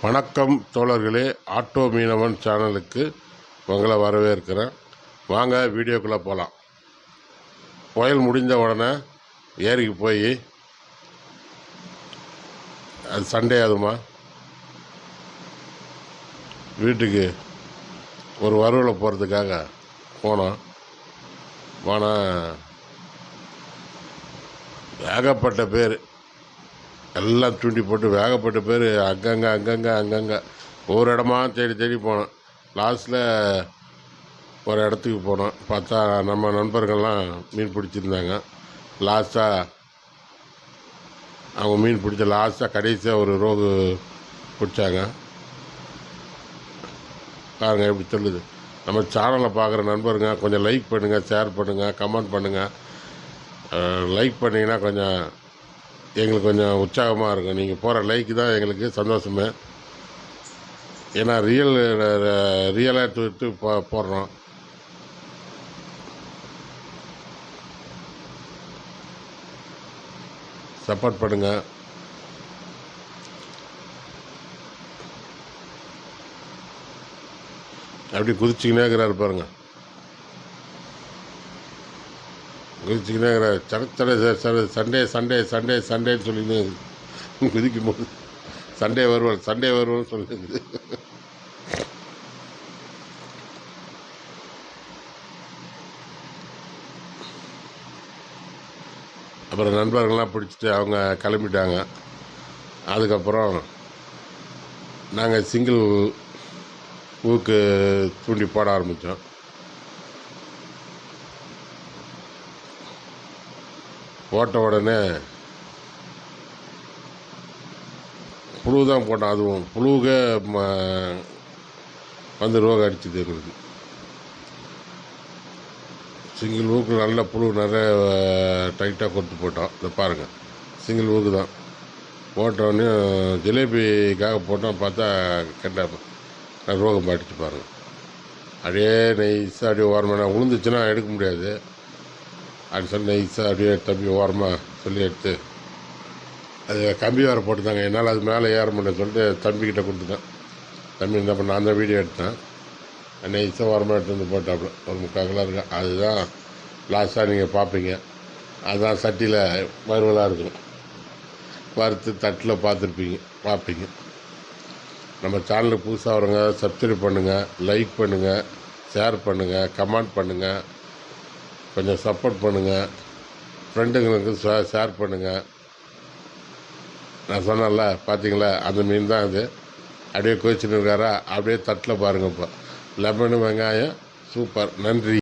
வணக்கம் தோழர்களே ஆட்டோ மீனவன் சேனலுக்கு உங்களை வரவேற்கிறேன். வாங்க வீடியோக்குள்ளே போகலாம் புயல் முடிஞ்ச உடனே ஏரிக்கு போய் அது சண்டே அதுமா வீட்டுக்கு ஒரு வரவில் போகிறதுக்காக போனோம். போனால் ஏகப்பட்ட பேர் எல்லாம் தூண்டி போட்டு வேகப்பட்ட பேர் அங்கங்கே அங்கங்கே அங்கங்கே. ஒவ்வொரு இடமா தேடி தேடி போனோம். லாஸ்ட்டில் ஒரு இடத்துக்கு போனோம். பார்த்தா நம்ம நண்பர்கள்லாம் மீன் பிடிச்சிருந்தாங்க. லாஸ்ட்டாக அவங்க மீன் பிடிச்ச லாஸ்ட்டாக கடைசியாக ஒரு ரோகு பிடிச்சாங்க. பாருங்க எப்படி சொல்லுது. நம்ம சேனலை பார்க்குற நண்பருங்க கொஞ்சம் லைக் பண்ணுங்கள் ஷேர் பண்ணுங்கள் கமெண்ட் பண்ணுங்கள் லைக் பண்ணிங்கன்னா கொஞ்சம் எங்களுக்கு கொஞ்சம் உற்சாகமாக இருக்கும். நீங்கள் போகிற லைக்கு தான் எங்களுக்கு சந்தோஷமே. ஏன்னா ரியல் ரியலாக எடுத்து போ போடுறோம். சப்போர்ட் பண்ணுங்கள் அப்படி குதிச்சிக்கினே இருக்கிறாரு பாருங்கள் குதிச்சிக்கினே இருக்கிறாரு சட சட சண்டே சண்டே சண்டே சண்டேன்னு சொல்லின்னு குதிக்கும் போது சண்டே வருவாள் சண்டே வருவாள்னு சொல்லிருந்து அப்புறம் நண்பர்கள்லாம் பிடிச்சிட்டு அவங்க கிளம்பிட்டாங்க. அதுக்கப்புறம் நாங்கள் சிங்கிள் ஊக்கு தூண்டி போட ஆரம்பித்தோம் போட்ட உடனே புழு தான் போட்டோம் அதுவும் புழுக வந்து ரோகம் அடிச்சுது எங்களுக்கு. சிங்கிள் ஊக்கு நல்ல புழு நிறைய டைட்டாக கொடுத்து போட்டோம். இதை பாருங்கள் சிங்கிள் ஊக்கு தான். போட்டோடனே ஜிலேபிக்காக போட்டோம். பார்த்தா கெட்ட ரோகம் பாடிச்சு பாருங்கள் அப்படியே நைஸாக அப்படியே ஓரமாக உளுந்துச்சுன்னா எடுக்க முடியாது. அப்படி சொல்லி நைஸாக அப்படியே தம்பி ஓரமாக சொல்லி எடுத்து அது கம்பி வேறு போட்டுருந்தாங்க. என்னால் அது மேலே ஏற முடியல சொல்லிட்டு தம்பிக்கிட்ட கொடுத்துட்டேன். தம்பி என்ன பண்ண நான் தான் வீடியோ எடுத்தேன். நைஸாக ஓரமாக எடுத்து வந்து போட்டாப்புல. ஒரு முக்கால் கிலோ இருக்கு. அதுதான் லாஸ்ட்டாக நீங்கள் பார்ப்பீங்க. அதுதான் சட்டியில் வறுவலாக இருக்கும். வறுத்து தட்டில் பார்த்துருப்பீங்க. பார்ப்பீங்க. நம்ம சேனலுக்கு புதுசாக வரவங்க சப்ஸ்கிரைப் பண்ணுங்கள் லைக் பண்ணுங்கள் ஷேர் பண்ணுங்கள் கமெண்ட் பண்ணுங்கள் கொஞ்சம் சப்போர்ட் பண்ணுங்கள் ஃப்ரெண்டுங்களுக்கு ஷே- ஷேர் பண்ணுங்கள் நான் சொன்னேன்ல பார்த்தீங்களா அந்த மீன் தான் அது. அப்படியே கொதிச்சுன்னு இருக்காரா? அப்படியே தட்டில் பாருங்கள் இப்போ. லெமனு வெங்காயம் சூப்பர் நன்றி.